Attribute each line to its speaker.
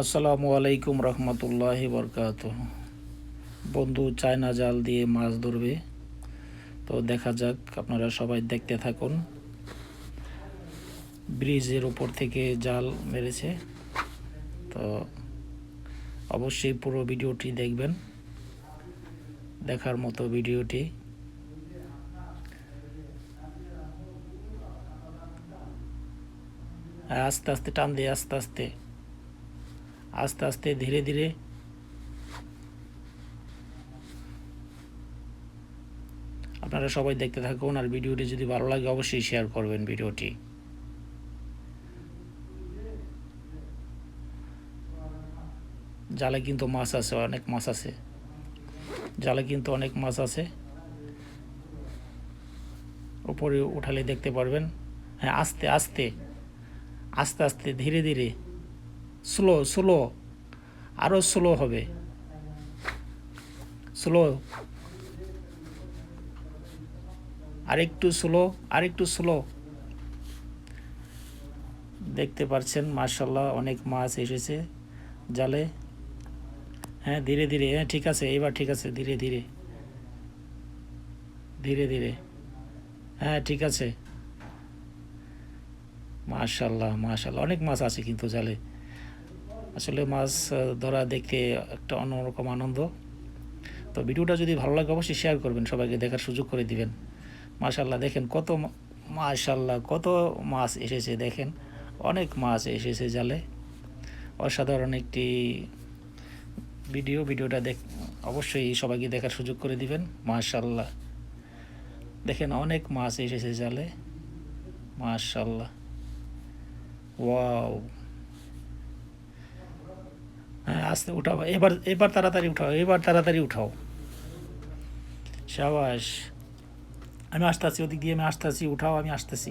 Speaker 1: আসসালামু আলাইকুম রহমতুল্লাহ বরকাত বন্ধু চায়না জাল দিয়ে মাছ ধরবে। তো দেখা যাক, আপনারা সবাই দেখতে থাকুন। ব্রিজের উপর থেকে জাল মেরেছে। তো অবশ্যই পুরো ভিডিওটি দেখবেন। দেখার মতো ভিডিওটি। আস্তে আস্তে, টান দিয়ে আস্তে আস্তে। আস্তে আস্তে, ধীরে ধীরে। আপনারা সবাই দেখতে থাকুন আর ভিডিওটি যদি ভালো লাগে, অবশ্যই শেয়ার করবেন ভিডিওটি। জালে কিন্তু মাছ আছে, অনেক মাছ আছে। জালে কিন্তু অনেক মাছ আছে। উপরে উঠালে দেখতে পারবেন। হ্যাঁ আস্তে আস্তে আস্তে আস্তে, ধীরে ধীরে। স্লো স্লো আরও স্লো হবে। স্লো। আরেকটু স্লো আরেকটু স্লো। দেখতে পাচ্ছেন মার্শাল্লাহ অনেক মাছ এসেছে জালে। হ্যাঁ ধীরে ধীরে হ্যাঁ ঠিক আছে এবার ঠিক আছে, ধীরে ধীরে। ধীরে ধীরে। হ্যাঁ ঠিক আছে। মাশাল্লাহ মাশাল্লাহ অনেক মাছ আছে কিন্তু জালে। আসলে মাছ ধরা দেখতে একটা অন্যরকম আনন্দ। তো ভিডিওটা যদি ভালো লাগে অবশ্যই শেয়ার করবেন, সবাইকে দেখার সুযোগ করে দিবেন। মাশাল্লাহ দেখেন কত মাশাল্লাহ কত মাছ এসেছে, দেখেন। অনেক মাছ এসেছে জালে। অসাধারণ একটি ভিডিও, ভিডিওটা দেখ, অবশ্যই সবাইকে দেখার সুযোগ করে দিবেন মাশাল্লাহ দেখেন অনেক মাছ এসেছে জালে মাশাল্লাহ ওয়াও! আস্তে উঠাও, এবার এবার তাড়াতাড়ি উঠাও, এবার তাড়াতাড়ি উঠাও। সাবাস। আমি আসতেছি, ওদিক দিয়ে আমি আসতেছি, উঠাও, আমি আসতেছি।